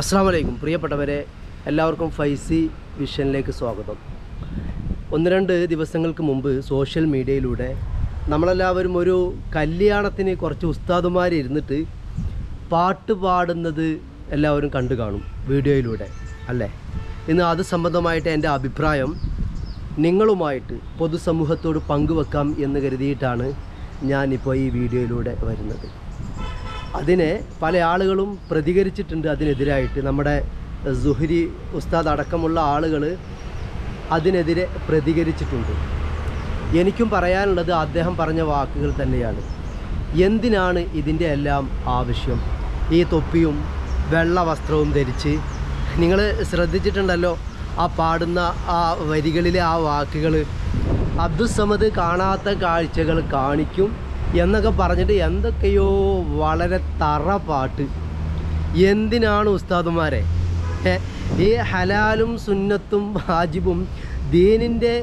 അസ്സാം വലൈക്കും പ്രിയപ്പെട്ടവരെ എല്ലാവർക്കും ഫൈസി വിഷനിലേക്ക് സ്വാഗതം. ഒന്ന് രണ്ട് ദിവസങ്ങൾക്ക് മുമ്പ് സോഷ്യൽ മീഡിയയിലൂടെ നമ്മളെല്ലാവരും ഒരു കല്യാണത്തിന് കുറച്ച് ഉസ്താദുമാർ ഇരുന്നിട്ട് പാട്ട് പാടുന്നത് എല്ലാവരും കണ്ടു കാണും വീഡിയോയിലൂടെ അല്ലേ? ഇന്ന് അത് സംബന്ധമായിട്ട് എന്റെ അഭിപ്രായം നിങ്ങളുമായിട്ട് പൊതുസമൂഹത്തോട് പങ്കുവെക്കാം എന്ന് കരുതിയിട്ടാണ് ഞാനിപ്പോൾ ഈ വീഡിയോയിലൂടെ വരുന്നത്. അതിനെ പല ആളുകളും പ്രതികരിച്ചിട്ടുണ്ട് അതിനെതിരായിട്ട്. നമ്മുടെ സുഹരി ഉസ്താദ് അടക്കമുള്ള ആളുകൾ അതിനെതിരെ പ്രതികരിച്ചിട്ടുണ്ട്. എനിക്കും പറയാനുള്ളത് അദ്ദേഹം പറഞ്ഞ വാക്കുകൾ തന്നെയാണ്. എന്തിനാണ് ഇതിന്റെ എല്ലാം ആവശ്യം? ഈ തൊപ്പിയും വെള്ള വസ്ത്രവും ധരിച്ച്. നിങ്ങൾ ശ്രദ്ധിച്ചിട്ടുണ്ടല്ലോ ആ പാടുന്ന ആ വരികളിലെ ആ വാക്കുകൾ അബ്ദുസമദ് കാണാത്ത കാഴ്ചകൾ കാണിക്കും. എന്നൊക്കെ പറഞ്ഞിട്ട് എന്തൊക്കെയോ വളരെ തറ പാട്ട് എന്തിനാണ് ഉസ്താദുമാരെ? ഈ ഹലാലും സുന്നത്തും ഹാജിബും ദീനിന്റെ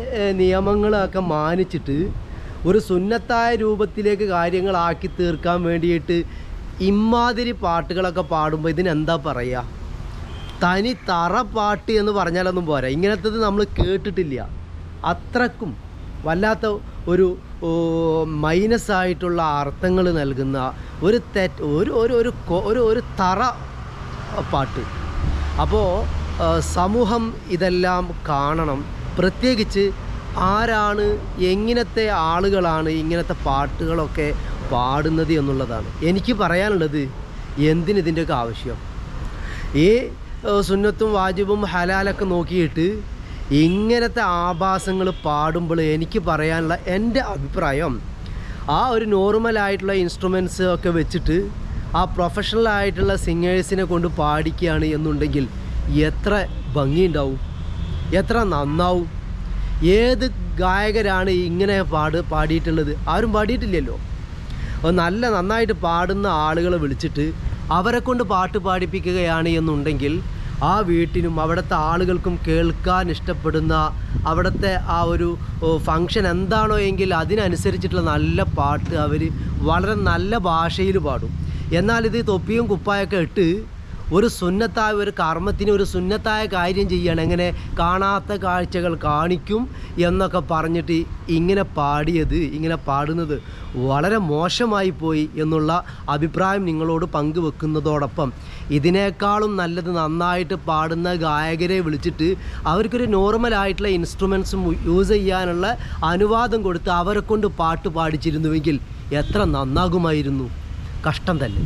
നിയമങ്ങളൊക്കെ മാനിച്ചിട്ട് ഒരു സുന്നത്തായ രൂപത്തിലേക്ക് കാര്യങ്ങളാക്കി തീർക്കാൻ വേണ്ടിയിട്ട് ഇമാതിരി പാട്ടുകളൊക്കെ പാടുമ്പോൾ ഇതിനെന്താ പറയുക തനി തറ പാട്ട് എന്ന് പറഞ്ഞാലൊന്നും പോരാ. ഇങ്ങനത്തത് നമ്മൾ കേട്ടിട്ടില്ല. അത്രക്കും. വല്ലാത്ത ഒരു മൈനസ് ആയിട്ടുള്ള അർത്ഥങ്ങൾ നൽകുന്ന ഒരു തെറ്റ് ഒരു ഒരു ഒരു ഒരു ഒരു തറ പാട്ട്. അപ്പോൾ സമൂഹം ഇതെല്ലാം കാണണം. പ്രത്യേകിച്ച് ആരാണ് എങ്ങനത്തെ ആളുകളാണ് ഇങ്ങനത്തെ പാട്ടുകളൊക്കെ പാടുന്നത് എന്നുള്ളതാണ്. എനിക്ക് പറയാനുള്ളത് എന്തിനിതിന്റെയൊക്കെ ആവശ്യം? ഈ സുന്നത്തും വാജിബും ഹലാലൊക്കെ നോക്കിയിട്ട് ഇങ്ങനത്തെ ആഭാസങ്ങൾ പാടുമ്പോൾ എനിക്ക് പറയാനുള്ള എന്റെ അഭിപ്രായം ആ ഒരു നോർമലായിട്ടുള്ള ഇൻസ്ട്രുമെൻസ് ഒക്കെ വെച്ചിട്ട് ആ പ്രൊഫഷണൽ ആയിട്ടുള്ള സിംഗേഴ്സിനെ കൊണ്ട് പാടിക്കുകയാണ് എന്നുണ്ടെങ്കിൽ എത്ര ഭംഗിയുണ്ടാവും? എത്ര നന്നാവും? ഏത് ഗായകരാണ് ഇങ്ങനെ പാട് പാടിയിട്ടുള്ളത്? ആരും പാടിയിട്ടില്ലല്ലോ. നല്ല നന്നായിട്ട് പാടുന്ന ആളുകളെ വിളിച്ചിട്ട് അവരെ കൊണ്ട് പാട്ട് പാടിപ്പിക്കുകയാണ് എന്നുണ്ടെങ്കിൽ ആ വീട്ടിനും അവിടുത്തെ ആളുകൾക്കും കേൾക്കാൻ ഇഷ്ടപ്പെടുന്ന അവിടുത്തെ ആ ഒരു ഫങ്ഷൻ എന്താണോ എങ്കിൽ അതിനനുസരിച്ചിട്ടുള്ള നല്ല പാട്ട് അവർ വളരെ നല്ല ഭാഷയിൽ പാടും. എന്നാൽ ഇത് തൊപ്പിയും കുപ്പായൊക്കെ ഇട്ട് ഒരു സുന്നത്തായ ഒരു കർമ്മത്തിന് ഒരു സുന്നത്തായ കാര്യം ചെയ്യണം. എങ്ങനെ കാണാത്ത കാഴ്ചകൾ കാണിക്കും എന്നൊക്കെ പറഞ്ഞിട്ട് ഇങ്ങനെ പാടിയത് ഇങ്ങനെ പാടുന്നത് വളരെ മോശമായി പോയി എന്നുള്ള അഭിപ്രായം നിങ്ങളോട് പങ്കുവെക്കുന്നതോടൊപ്പം. ഇതിനേക്കാളും നല്ലത് നന്നായിട്ട് പാടുന്ന ഗായകരെ വിളിച്ചിട്ട് അവർക്കൊരു നോർമലായിട്ടുള്ള ഇൻസ്ട്രുമെൻസും യൂസ് ചെയ്യാനുള്ള അനുവാദം കൊടുത്ത് അവരെ കൊണ്ട് പാട്ട് പാടിച്ചിരുന്നുവെങ്കിൽ എത്ര നന്നാകുമായിരുന്നു. കഷ്ടം തന്നെ.